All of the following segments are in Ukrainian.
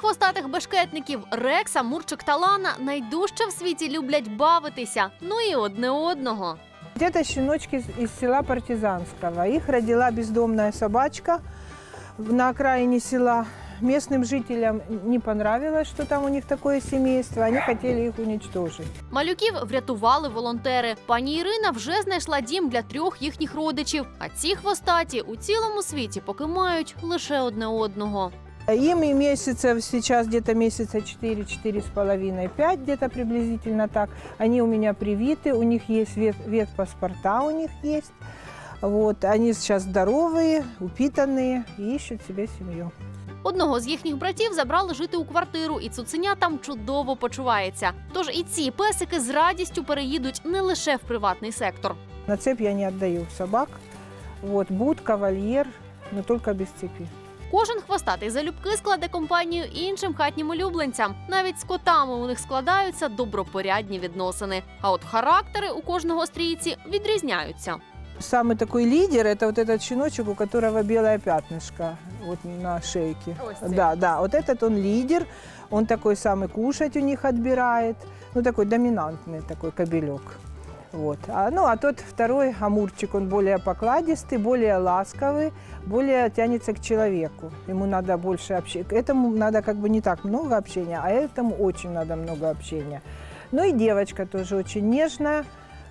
хвостатих бешкетників Рекса, Мурчик та Лана найдужче в світі люблять бавитися. Ну і одне одного. Это щеночки из- из села Партизанского. Их родила бездомная собачка на окраине села. Местным жителям не понравилось, что там у них такое семейство. Они хотели их уничтожить. Малюків врятували волонтери. Пані Ірина вже знайшла дім для трьох їхніх родичів. А ці хвостаті у цілому світі поки мають лише одне одного. Им и месяцев сейчас где-то месяца 4, 4 с половиной, 5 где-то приблизительно так. Они у меня привиты, у них есть вет, ветпаспорта, у них есть. Вот, они сейчас здоровые, упитанные и ищут себе семью. Одного з їхніх братів забрали жити у квартиру, і цуценя там чудово почувається. Тож і ці песики з радістю переїдуть не лише в приватний сектор. На цепь я не отдаю собак. Вот, будка, вольер, но только без цепи. Кожен хвостатий залюбки складе компанію іншим хатнім улюбленцям. Навіть з котами у них складаються добропорядні відносини. А от характери у кожного стрійці відрізняються. Самый такой лидер – это вот этот щеночек, у которого белое пятнышко вот на шейке. Да, да, вот этот он лидер, он такой самый кушать у них отбирает, ну такой доминантный такой кобелек. Вот. А, ну, а тот второй амурчик, он более покладистый, более ласковый, более тянется к человеку. Ему надо больше общения. Этому надо как бы не так много общения, а этому очень надо много общения. Ну и девочка тоже очень нежная,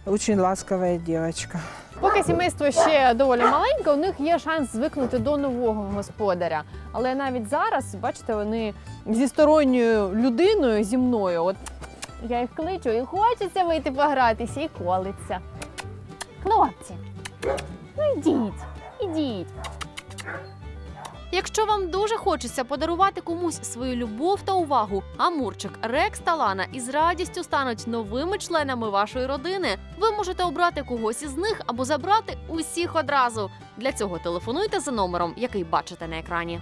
очень ласковая девочка. Поки сімейство ще доволі маленьке, у них є шанс звикнути до нового господаря. Але навіть зараз, бачите, вони зі сторонньою людиною зі мною. От я їх кличу і хочеться вийти погратися, і колиться. Хлопці, ну йдіть, ідіть. Якщо вам дуже хочеться подарувати комусь свою любов та увагу, Амурчик, Рекс та Лана із радістю стануть новими членами вашої родини. Ви можете обрати когось із них або забрати усіх одразу. Для цього телефонуйте за номером, який бачите на екрані.